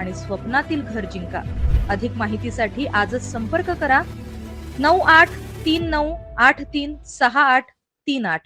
आणि स्वप्नातील घर जिंका. अधिक माहितीसाठी आजच संपर्क करा. नऊ आठ तीन नऊ आठ तीन सहा आठ तीन आठ.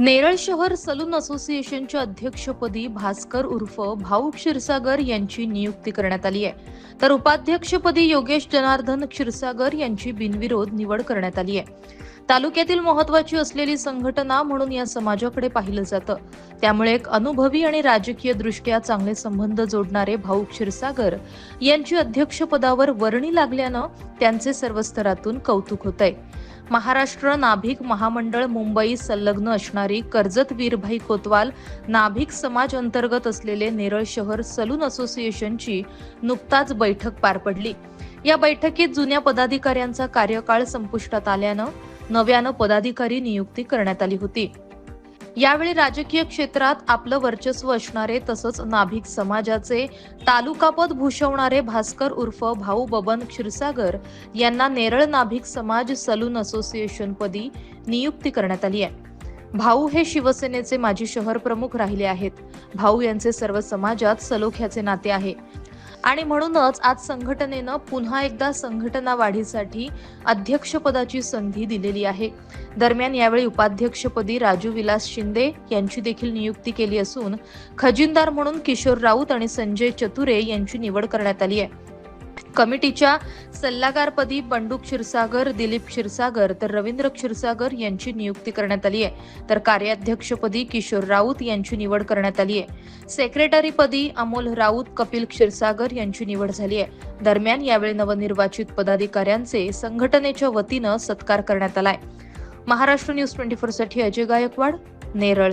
नेरळ शहर सलून असोसिएशनच्या अध्यक्षपदी भास्कर उर्फ भाऊ क्षीरसागर यांची नियुक्ती करण्यात आली आहे. तर उपाध्यक्षपदी योगेश जनार्दन क्षीरसागर यांची बिनविरोध निवड करण्यात आली आहे. तालुक्यातील महत्वाची असलेली संघटना म्हणून या समाजाकडे पाहिलं जातं. त्यामुळे एक अनुभवी आणि राजकीय दृष्ट्या चांगले संबंध जोडणारे भाऊ क्षीरसागर यांची अध्यक्षपदावर वर्णी लागल्यानं त्यांचे सर्व स्तरातून कौतुक होत आहे महाराष्ट्र नाभिक महामंडळ मुंबई संलग्न असणारी कर्जत वीरभाई कोतवाल नाभिक समाज अंतर्गत असलेले नेरळ शहर सलून असोसिएशनची नुकताच बैठक पार पडली. या बैठकीत जुन्या पदाधिकाऱ्यांचा कार्यकाळ संपुष्टात आल्यानं नव्यानं पदाधिकारी नियुक्ती करण्यात आली होती. यावेळी राजकीय क्षेत्रात आपलं वर्चस्व असणारे तसंच नाभिक समाजाचे तालुकापद भूषवणारे भास्कर उर्फ भाऊ बबन क्षीरसागर यांना नेरळ नाभिक समाज सलून असोसिएशन पदी नियुक्ती करण्यात आली आहे. भाऊ हे शिवसेनेचे माजी शहर प्रमुख राहिले आहेत. भाऊ यांचे सर्व समाजात सलोख्याचे नाते आहे. आणि म्हणूनच आज संघटनेनं पुन्हा एकदा संघटना वाढीसाठी अध्यक्षपदाची संधी दिलेली आहे. दरम्यान यावेळी उपाध्यक्षपदी राजू विलास शिंदे यांची देखील नियुक्ती केली असून खजिनदार म्हणून किशोर राऊत आणि संजय चतुरे यांची निवड करण्यात आली आहे. कमिटीच्या सल्लागारपदी बंडू क्षीरसागर दिलीप क्षीरसागर तर रवींद्र क्षीरसागर यांची नियुक्ती करण्यात आली आहे. तर कार्याध्यक्षपदी किशोर राऊत यांची निवड करण्यात आली आहे. सेक्रेटरीपदी अमोल राऊत कपिल क्षीरसागर यांची निवड झाली आहे. दरम्यान यावेळी नवनिर्वाचित पदाधिकाऱ्यांचे संघटनेच्या वतीनं सत्कार करण्यात आलाय महाराष्ट्र न्यूज ट्वेंटी फोरसाठी अजय गायकवाड नेरळ.